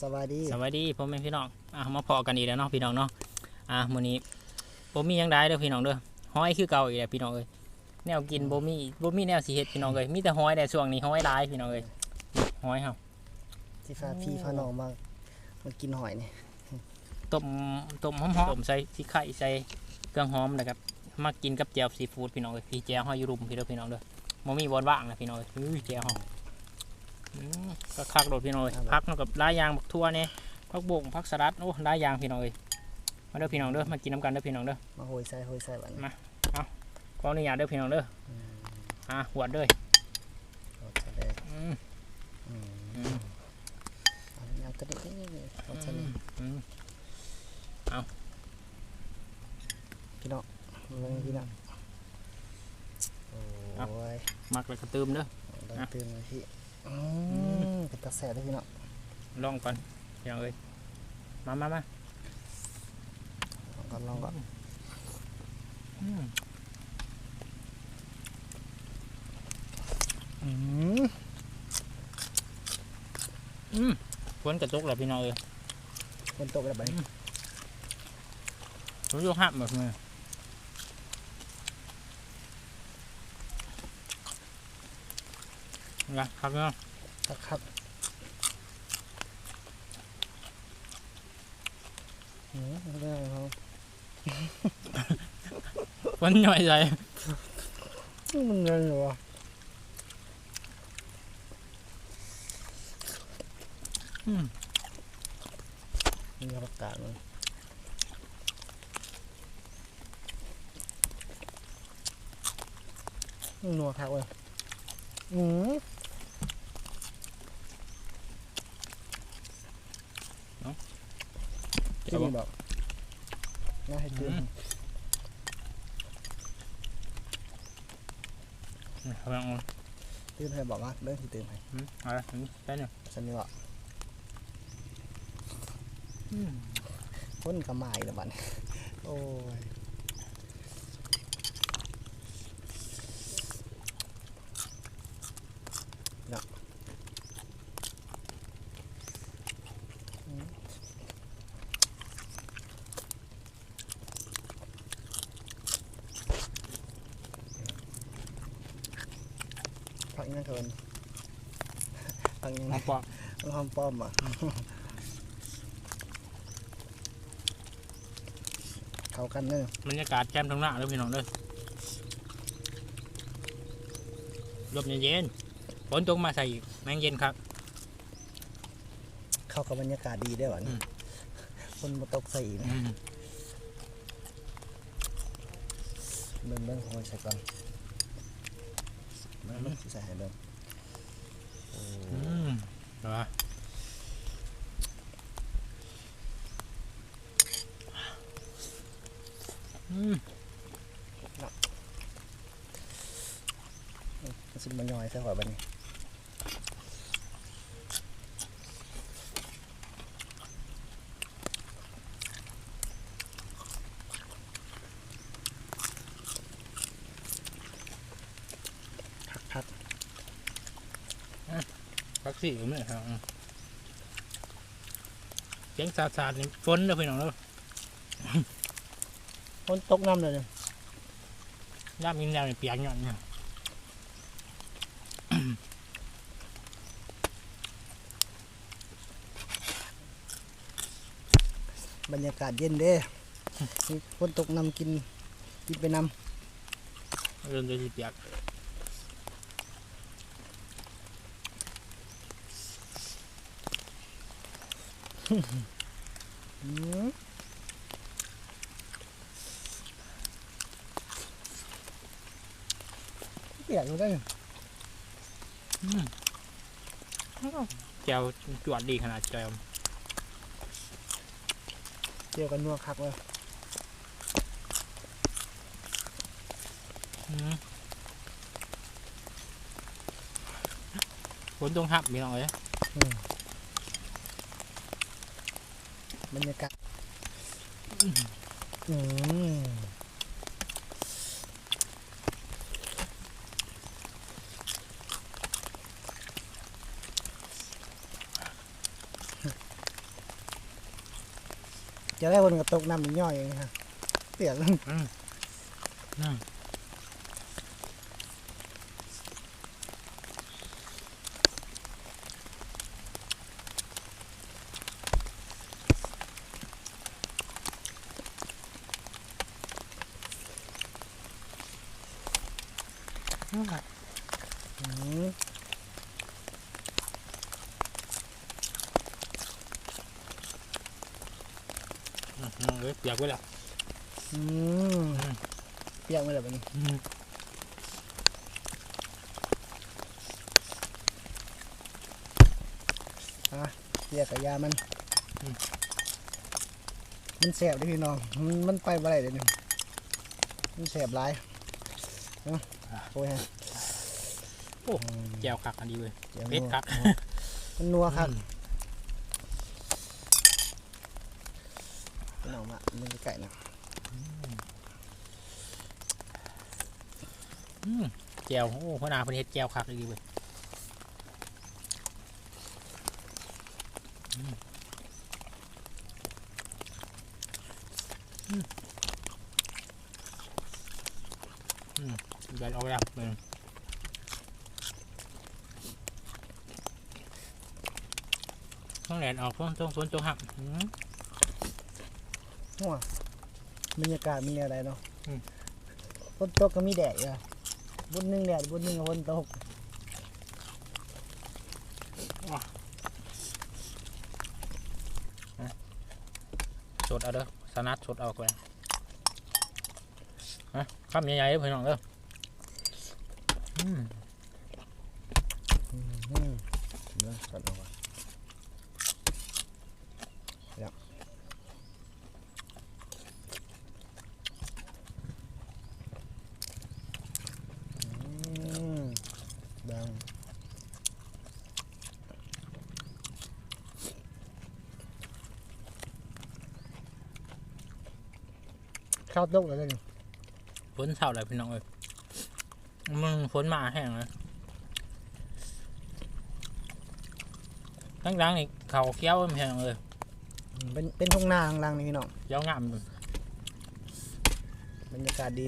สวัสดีสวัสดีพ่อแม่พี่น้องอะมาพอกันอีกแล้วเนาะพี่น้องเนาะอะมื้อนี้บ่มีหยังได้เด้อพี่น้องเด้อห้อยคือเก่าอีกแล้วพี่น้องเอ้ยแนวกินบ่มีบ่มีแนวสิเฮ็ดพี่น้องเอ้ยมีแต่ห้อยแต่ช่วงนี้ห้อยหลายพี่น้องเอ้ยห้อยเฮาที่ฟ้าพี่ฟ้าน้องมามากินหอยนี่ต้มต้มหอมๆต้มใส่พริกไข่ใส่เครื่องหอมนะครับมากินกับแจ่วซีฟู้ดพี่น้องเอ้ยพี่แจ่วห้อยอยู่รุมพี่เด้อพี่น้องเด้อบ่มีบ่อนว่างนะพี่น้องเอ้ยอุ้ยแจ่วเฮาอืม ก็คักโดดพี่น้องเอ้ยพักเนาะกับหลายอย่างบักทั่วเนี่ยผักบงผักสลัดโอ้หลายอย่างพี่น้องเอ้ยมาเด้อพี่น้องเด้อมากินน้ำกันเด้อพี่น้องเด้อมาโหยใส่โหยใส่บัดนี้มาขออนุญาตเด้อพี่น้องเด้ออืมอะหวดเด้อเอาจะได้อืมอืมอืมเอาน้ำกระเด็นนี่เอาจะอืนี่มอืมพี่น้องลงพี่น้องโอ้ยมักแล้วก็เติมเด้อดังอะเตือนเลยพี่ อืมเป็นตาแสบด้วยพี่น้องลองก่อนพี่น้องเอ้ยมามามาลองก่อนลองก่อนอืมอืมอืมฝนกระตกแล้วพี่น้องเอ้ยเป็นตกแล้วบัดนี้ผมยกหับแบบนี้นะ ครับเนาะ ครับครับอืมเรื่องเขาฝนย่อยใจมันเงินเหรอวะอืมนี่ประกาศมันนัวคักเว้ยอืม เดี๋ที่ยวนี่บอกน่าให้ตื่นเอาไปเอาตื่นให้บอกว่าเรื่องที่ตื่นให้อืมเอาละอืมได้เนี่ยฉันนี่ว่าอืมพ้นกระหมายแล้วมันโอ้ยน่ะอืมพัก ยังเทินพักยังน้องปอกห้องป้อมอะเข้ากันเนอะบรรยากาศแจ่มทั้งหน้าเลยพี่น้องเลยลมเย็นๆฝนตกมาใส่อีกแมงเย็นครับ เข้ากับบรรยากาศดีได้วยวะอืนี่มคนมาตกใส่อีกนะอืมเบิ่งเบิ่งโอยใส่ก่อน เบิ่งเบิ่งสิใส่ให้เบิ่งโอ้อืมเหรออืมมันสิมันย่อยใส่ก่อนบัดนี้ พักสี่ก็ไม่ครับเสียงสาดสาดๆนี่ฝนเลยพี่น้องเลยคนตกน้ำเลยเนี่ยย่ามยิงแนวนี่เปียกหย่อนเนี่ยบรรยากาศเย็นเด้มีคนตกน้ำกินกินไปน้ำเริ่มเลยสิเปียกำอืม เปียกอยู่ได้เนี่ยอืมแจวจวดดีขนาดแจวเจียวกันนัวคักเลยอืมฝนตรงหับพี่น้องเลย บรรยากาศอืมจะได้วนกระตกน้ำมันย่อยเองค่ะเสียงนั่ง ยอืมอืมอืมอืมอืมเอ้ยเปียกไว้แล้วอืมเปียกไปแล้วบัดนี้อืมเปียกกับยามัน มันแสบเด้อพี่น้อง มันมันไปบ่ได้เดี๋ยวนี้มันแสบหลายเนาะ โอ้ยฮะแจวคักอันดีเว้ยเจียวเผ็ดนัวคักมันนัวครับอืมพี่น้องมามึงไก่นะอืมแจวโอ้พ่อนาเพิ่นเฮ็ดแจวคักดีเว้ยอืมอืมอื มเดี๋ยวเอาไปแล้วเบิ่งต้องแดดออกต้องต้องสวนจงหักอืม หัวบรรยากาศมีอะไรเนาะอืม ฝนตกก็มีแดดอะบนหนึ่งแดดบนหนึ่งก็ฝนตกสดเอาเด้อสนัดสดเอาไปฮะคำใหญ่ๆเด้อพี่น้องเด้อ ข้าวตกแล้วกันฝนเศร้าเลยพี่น้องเอ้ย มึงฝนมาแห้งเลยดังๆนี่เขาเกี้ยวไม่แห้งเลย เป็นเป็นทุ่งนาข้างล่างนี่พี่น้องเกี้ยวงามอยู่บรรยากาศดี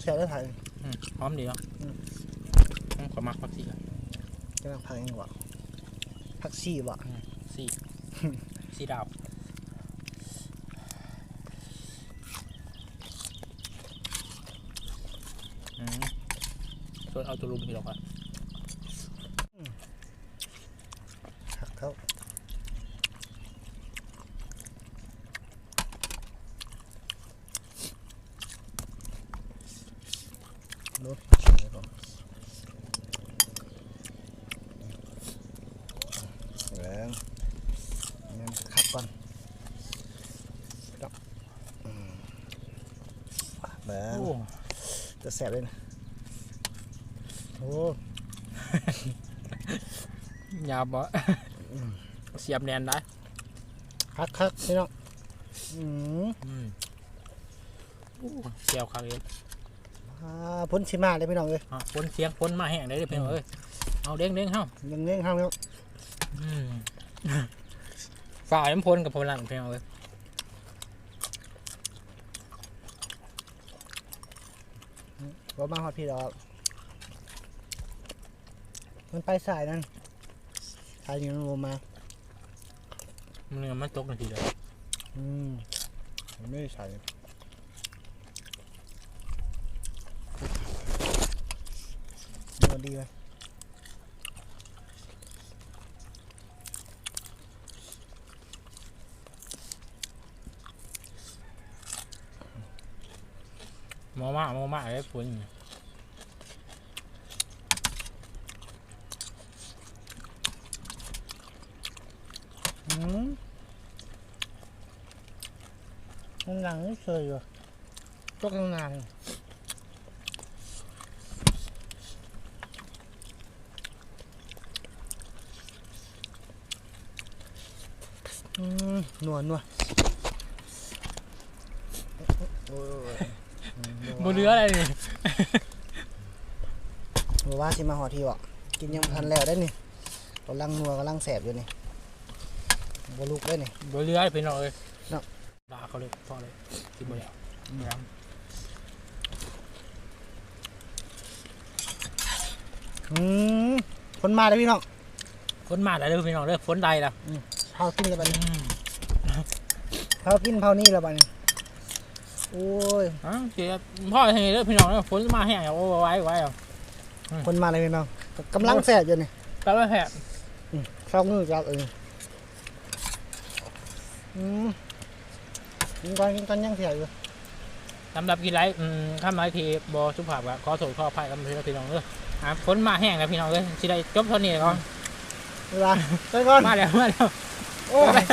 แช่ได้ถ่ายอืมพร้อมดีเนาะอืมอืมขอมักพักซี่ก่อนจะมาพักเองวะพักซี่วะสี่สี่ดาวอืม ส่วนเอาตัวรูปพี่น้องก่อนพักเขาดูแรงงั้นขับก่อนครับอืมแบงโอ้จะแสบเลยนะ โอ้ยาวบ่เสียบแนนได้คักคักพี่น้องอืมอืมโอ้เสียวคักเลยอ่าพ้นชิมาเลยพี่น้องเลยอะฝนเสียงฝนมาแห้งได้เลยพี่น้องเอ้ยเอาเด้งเด้งๆเฮ้ายังเงี้ยข้างแล้วอืมฝ่ายมันพ้นกับพลังพี่น้องเอ้ยรถมาฮอดพี่ดอก มันไปสายนั่นสายอยู่นั่นลงมามันเนี่ยมันตกนาทีเดียวอืมมันไม่ได้ใส่เนื้อดีเลยมอมากมอมากเลยฝนอืมข้างหลังไม่เคยว่ะตกข้างหลังนัวนัวโอ้ยบนเรืออะไรนี่บอกว่าสิมาหอที่วะกินยังบ่ทันแล้วได้นี่กำลังนัวกำลังแสบอยู่นี่ บลุกได้นี่บ่เรือให้พี่น้องเลยเนาะด่าเขาเลยพอเลยกินบ่แล้วอืมคนมาเลยพี่น้องฝนมาแล้วเด้อพี่น้องเด้อฝนใดล่ะเผากินแล้วบัดนี้เผากินเผานี่แล้วบัดนี้โอ้ยอ๋อเจ๊พ่อให้เด้อพี่น้องเด้อฝนมาแห้งเอาไว้ไว้เอาคนมาเลยพี่น้องกำลังแสบอยู่นี่แปลว่าแผลช่องมือจับเออ อืมกินก่อนกินก่อนยังแสบอยู่สำหรับกินไรอืมข้ามไรทีบอสุภาพก็ขอโทษขออภัยกับพี่น้องพี่น้องเด้ออะฝนมาแห้งแล้วพี่น้องเด้อสิได้จบเท่านี้ก่อนเวลาไปก่อนมาแล้วมาแล้วโอ้ย